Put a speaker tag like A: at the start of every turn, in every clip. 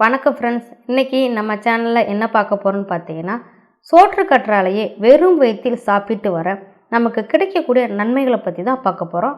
A: வணக்கம் ஃப்ரெண்ட்ஸ் இன்றைக்கி நம்ம சேனலில் என்ன பார்க்க போகிறோம்னு பார்த்தீங்கன்னா சோற்று கற்றாலையே வெறும் வயிற்றில் சாப்பிட்டு வர நமக்கு கிடைக்கக்கூடிய நன்மைகளை பற்றி தான் பார்க்க போகிறோம்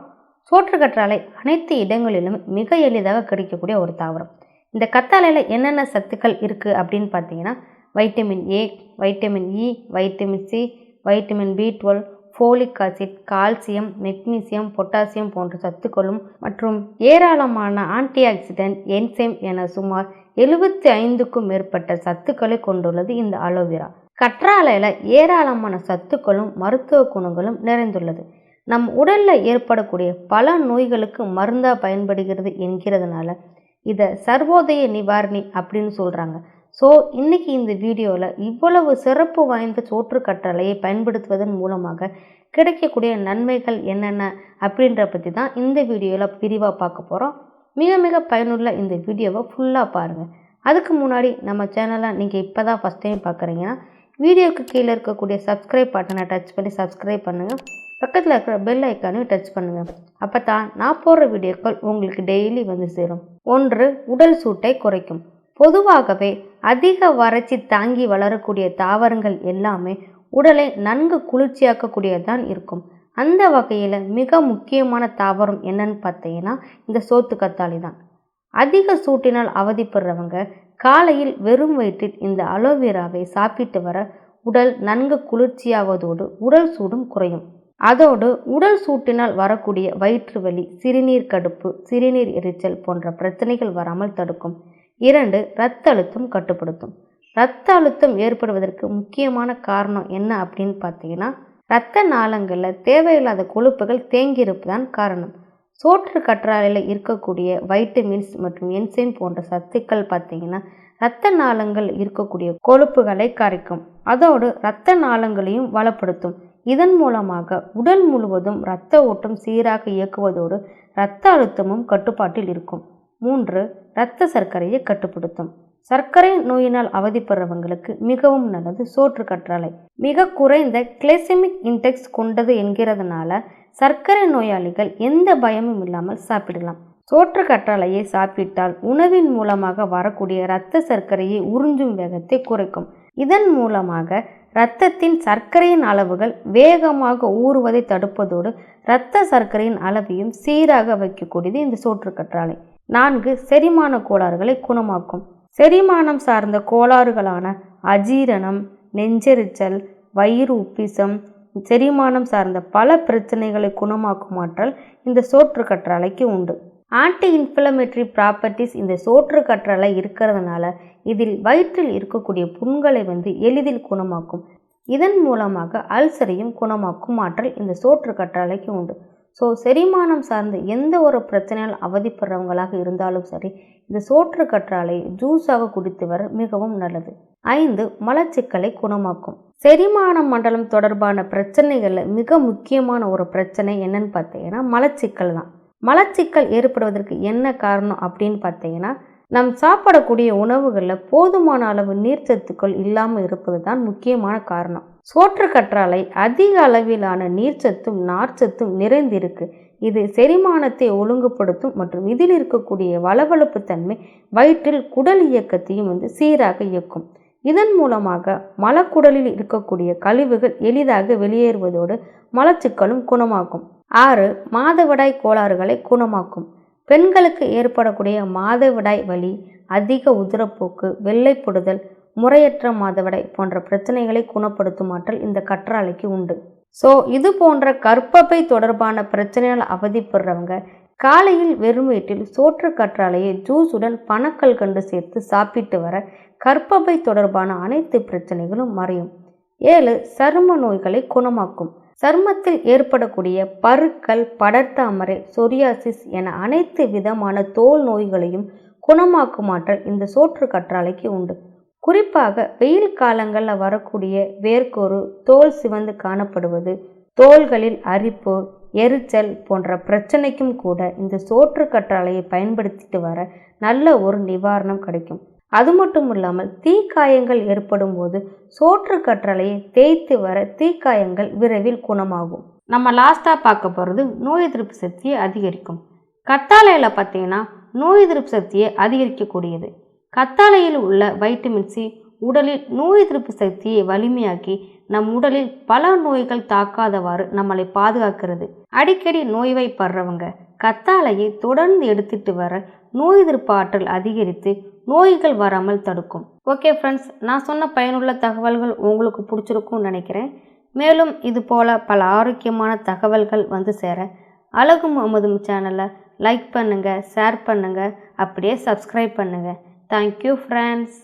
A: சோற்று கற்றாழை அனைத்து இடங்களிலும் மிக எளிதாக கிடைக்கக்கூடிய ஒரு தாவரம். இந்த கத்தாழையில் என்னென்ன சத்துக்கள் இருக்குது அப்படின்னு பார்த்தீங்கன்னா vitamin A vitamin E vitamin C vitamin B twelve folic acid calcium magnesium potassium போன்ற சத்துக்களும் மற்றும் ஏராளமான ஆன்டி ஆக்சிடென்ட் என்சைம் என சுமார் எழுபத்தி ஐந்துக்கும் மேற்பட்ட சத்துக்களை கொண்டுள்ளது இந்த அலோவேரா கற்றாழையில் ஏராளமான சத்துக்களும் மருத்துவ குணங்களும் நிறைந்துள்ளது. நம் உடலில் ஏற்படக்கூடிய பல நோய்களுக்கு மருந்தாக பயன்படுகிறது என்கிறதுனால இதை சர்வோதய நிவாரணி அப்படின்னு சொல்கிறாங்க ஸோ இன்னைக்கு இந்த வீடியோவில் இவ்வளவு சிறப்பு வாய்ந்த சோற்று பயன்படுத்துவதன் மூலமாக கிடைக்கக்கூடிய நன்மைகள் என்னென்ன அப்படின்ற பற்றி தான் இந்த வீடியோவில் விரிவாக பார்க்க போகிறோம் மிக மிக பயனுள்ள இந்த வீடியோவை ஃபுல்லாக பாருங்கள் அதுக்கு முன்னாடி நம்ம சேனலை நீங்கள் இப்போ தான் ஃபஸ்ட் டைம் பார்க்குறீங்கன்னா வீடியோக்கு கீழே இருக்கக்கூடிய சப்ஸ்கிரைப் பட்டனை டச் பண்ணி சப்ஸ்கிரைப் பண்ணுங்கள் பக்கத்தில் இருக்கிற பெல் ஐக்கானையும் டச் பண்ணுங்கள் அப்போ தான் நான் போடுற வீடியோக்கள் உங்களுக்கு டெய்லி வந்து சேரும். ஒன்று உடல் சூட்டை குறைக்கும். பொதுவாகவே அதிக வறட்சி தாங்கி வளரக்கூடிய தாவரங்கள் எல்லாமே உடலை நன்கு குளிர்ச்சியாக்கக்கூடியதான் இருக்கும். அந்த வகையில் மிக முக்கியமான தாவரம் என்னன்னு பார்த்தீங்கன்னா இந்த சோத்து கத்தாழி தான். அதிக சூட்டினால் அவதிப்படுறவங்க காலையில் வெறும் வயிற்றில் இந்த அலோவேராவை சாப்பிட்டு வர உடல் நன்கு குளிர்ச்சியாவதோடு உடல் சூடும் குறையும். அதோடு உடல் சூட்டினால் வரக்கூடிய வயிற்று வலி சிறுநீர் கடுப்பு சிறுநீர் எரிச்சல் போன்ற பிரச்சனைகள் வராமல் தடுக்கும். இரண்டு இரத்த அழுத்தம் கட்டுப்படுத்தும். இரத்த அழுத்தம் ஏற்படுவதற்கு முக்கியமான காரணம் என்ன அப்படின்னு பார்த்தீங்கன்னா இரத்த நாளங்களில் தேவையில்லாத கொழுப்புகள் தேங்கியிருப்பதான் காரணம். சோற்று கற்றாழையில் இருக்கக்கூடிய வைட்டமின்ஸ் மற்றும் என்சைம் போன்ற சத்துக்கள் பார்த்தீங்கன்னா இரத்த நாளங்கள் இருக்கக்கூடிய கொழுப்புகளை கரைக்கும். அதோடு இரத்த நாளங்களையும் வளப்படுத்தும். இதன் மூலமாக உடல் முழுவதும் இரத்த ஓட்டம் சீராக இயக்குவதோடு இரத்த அழுத்தமும் கட்டுப்பாட்டில் இருக்கும். மூன்று இரத்த சர்க்கரையை கட்டுப்படுத்தும். சர்க்கரை நோயினால் அவதிப்படுறவங்களுக்கு மிகவும் நல்லது சோற்று கற்றாழை. மிக குறைந்த கிளைசெமிக் இன்டெக்ஸ் கொண்டது என்கிறதுனால சர்க்கரை நோயாளிகள் எந்த பயமும் இல்லாமல் சாப்பிடலாம். சோற்று கற்றாழையை சாப்பிட்டால் உணவின் மூலமாக வரக்கூடிய இரத்த சர்க்கரையை உறிஞ்சும் வேகத்தை குறைக்கும். இதன் மூலமாக இரத்தத்தின் சர்க்கரையின் அளவுகள் வேகமாக ஊறுவதை தடுப்பதோடு இரத்த சர்க்கரையின் அளவையும் சீராக வைக்கக்கூடியது இந்த சோற்று கற்றாழை. நான்கு செரிமான கோளாறுகளை குணமாக்கும். செரிமானம் சார்ந்த கோளாறுகளான அஜீரணம் நெஞ்செரிச்சல் வயிறு உப்பிசம் செரிமானம் சார்ந்த பல பிரச்சனைகளை குணமாக்கும் ஆற்றல் இந்த சோற்று கற்றாழைக்கு உண்டு. ஆன்டி இன்ஃப்ளமேட்டரி ப்ராப்பர்ட்டிஸ் இந்த சோற்று கற்றாழை இருக்கிறதுனால இதில் வயிற்றில் இருக்கக்கூடிய புண்களை வந்து எளிதில் குணமாக்கும். இதன் மூலமாக அல்சரையும் குணமாக்கும் ஆற்றல் இந்த சோற்று கற்றாழைக்கு உண்டு. ஸோ செரிமானம் சார்ந்து எந்த ஒரு பிரச்சனையால் அவதிப்படுறவங்களாக இருந்தாலும் சரி இந்த சோற்று கற்றாழை ஜூஸாக குடித்து வர மிகவும் நல்லது. ஐந்து மலச்சிக்கலை குணமாக்கும். செரிமான மண்டலம் தொடர்பான பிரச்சனைகளில் மிக முக்கியமான ஒரு பிரச்சனை என்னன்னு பார்த்தீங்கன்னா மலச்சிக்கல் தான். மலச்சிக்கல் ஏற்படுவதற்கு என்ன காரணம் அப்படின்னு பார்த்தீங்கன்னா நம் சாப்பிடக்கூடிய உணவுகளில் போதுமான அளவு நீர்ச்சத்துக்கள் இல்லாமல் இருப்பது தான் முக்கியமான காரணம். சோற்று கற்றாழை அதிக அளவிலான நீர்ச்சத்தும் நார்ச்சத்தும் நிறைந்திருக்கு. இது செரிமானத்தை ஒழுங்குபடுத்தும் மற்றும் இதில் இருக்கக்கூடிய வளவளப்பு தன்மை வயிற்றில் குடல் இயக்கத்தையும் வந்து சீராக இயக்கும். இதன் மூலமாக மலக்குடலில் இருக்கக்கூடிய கழிவுகள் எளிதாக வெளியேறுவதோடு மலச்சிக்கலும் குணமாகும். ஆறு மாதவிடாய் கோளாறுகளை குணமாக்கும். பெண்களுக்கு ஏற்படக்கூடிய மாதவிடாய் வலி அதிக உதிரப்போக்கு வெள்ளைப்படுதல் முறையற்ற மாதவிடை போன்ற பிரச்சனைகளை குணப்படுத்தும் ஆற்றல் இந்த கற்றாழைக்கு உண்டு. ஸோ இது போன்ற கற்பப்பை தொடர்பான பிரச்சனையால் அவதிப்படுறவங்க காலையில் வெறும் வயிற்றில் சோற்று கற்றாழையை ஜூஸுடன் பணக்கல் கண்டு சேர்த்து சாப்பிட்டு வர கற்பப்பை தொடர்பான அனைத்து பிரச்சனைகளும் மறையும். ஏழு சரும நோய்களை குணமாக்கும். சருமத்தில் ஏற்படக்கூடிய பருக்கள் அமரை சொரியாசிஸ் என அனைத்து விதமான தோல் நோய்களையும் குணமாக்கும் ஆற்றல் இந்த சோற்று கற்றாழைக்கு உண்டு. குறிப்பாக வெயில் காலங்களில் வரக்கூடிய வேர்க்கொரு தோல் சிவந்து காணப்படுவது தோள்களில் அரிப்பு எரிச்சல் போன்ற பிரச்சனைக்கும் கூட இந்த சோற்று கற்றாழையை பயன்படுத்திட்டு வர நல்ல ஒரு நிவாரணம் கிடைக்கும். அது மட்டும் இல்லாமல் தீக்காயங்கள் ஏற்படும் போது சோற்று கற்றலையை தேய்த்து வர தீக்காயங்கள் விரைவில் குணமாகும். நம்ம லாஸ்ட்டாக பார்க்க போகிறது நோய் எதிர்ப்பு சக்தியை அதிகரிக்கும். கத்தாழையில் பார்த்தீங்கன்னா நோய் எதிர்ப்பு சக்தியை அதிகரிக்கக்கூடியது. கத்தாழையில் உள்ள வைட்டமின் சி உடலில் நோய் எதிர்ப்பு சக்தியை வலிமையாக்கி நம் உடலில் பல நோய்கள் தாக்காதவாறு நம்மளை பாதுகாக்கிறது. அடிக்கடி நோய்வைப்படுறவங்க கத்தாழையை தொடர்ந்து எடுத்துட்டு வர நோய் எதிர்ப்பு ஆற்றல் அதிகரித்து நோய்கள் வராமல் தடுக்கும். ஓகே ஃப்ரெண்ட்ஸ் நான் சொன்ன பயனுள்ள தகவல்கள் உங்களுக்கு பிடிச்சிருக்கும்னு நினைக்கிறேன். மேலும் இது போல் பல ஆரோக்கியமான தகவல்கள் வந்து சேர அழகு முகமதும் சேனலை லைக் பண்ணுங்கள் ஷேர் பண்ணுங்கள் அப்படியே சப்ஸ்கிரைப் பண்ணுங்கள் தேங்க்யூ ஃப்ரெண்ட்ஸ்